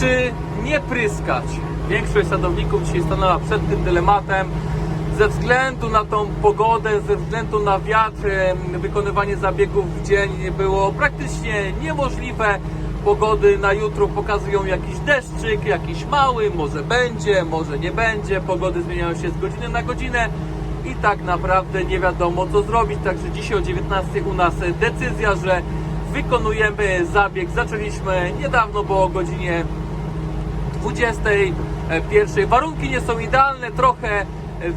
Czy nie pryskać? Większość sadowników dzisiaj stanęła przed tym dylematem. Ze względu na tą pogodę, ze względu na wiatr, wykonywanie zabiegów w dzień było praktycznie niemożliwe. Pogody na jutro pokazują jakiś deszczyk, jakiś mały, może będzie, może nie będzie. Pogody zmieniają się z godziny na godzinę i tak naprawdę nie wiadomo co zrobić. Także dzisiaj o 19 u nas decyzja, że wykonujemy zabieg. Zaczęliśmy niedawno, bo o godzinie 21. Warunki nie są idealne, trochę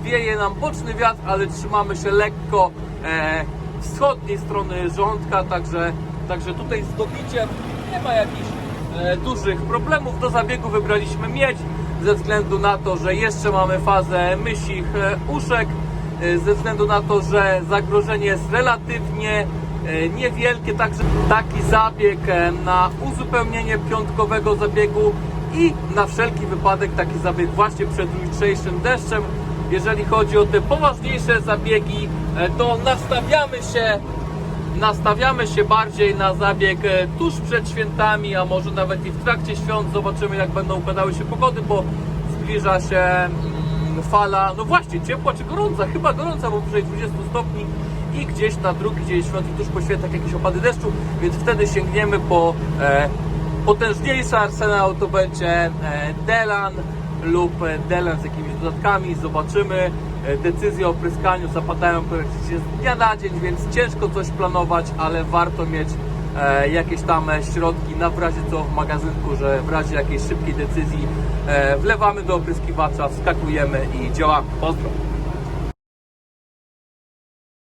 wieje nam boczny wiatr, ale trzymamy się lekko e, wschodniej strony rządka, także, także tutaj z dobiciem nie ma jakichś e, dużych problemów. Do zabiegu wybraliśmy miedź ze względu na to, że jeszcze mamy fazę mysich e, uszek, e, ze względu na to, że zagrożenie jest relatywnie e, niewielkie, także taki zabieg e, na uzupełnienie piątkowego zabiegu i na wszelki wypadek taki zabieg właśnie przed jutrzejszym deszczem. Jeżeli chodzi o te poważniejsze zabiegi, e, to nastawiamy się nastawiamy się bardziej na zabieg e, tuż przed świętami, a może nawet i w trakcie świąt. Zobaczymy, jak będą układały się pogody, bo zbliża się mm, fala, no właśnie, ciepła czy gorąca? Chyba gorąca, bo powyżej 20 stopni i gdzieś na drugi dzień świąt i tuż po świętach jakieś opady deszczu, więc wtedy sięgniemy po e, potężniejszy arsenał, to będzie e, Delan lub e, Delan z jakimiś dodatkami, zobaczymy. E, Decyzje o pryskaniu zapadają praktycznie z dnia na dzień, więc ciężko coś planować, ale warto mieć e, jakieś tam środki na w razie co w magazynku, że w razie jakiejś szybkiej decyzji e, wlewamy do opryskiwacza, wskakujemy i działamy. Pozdro!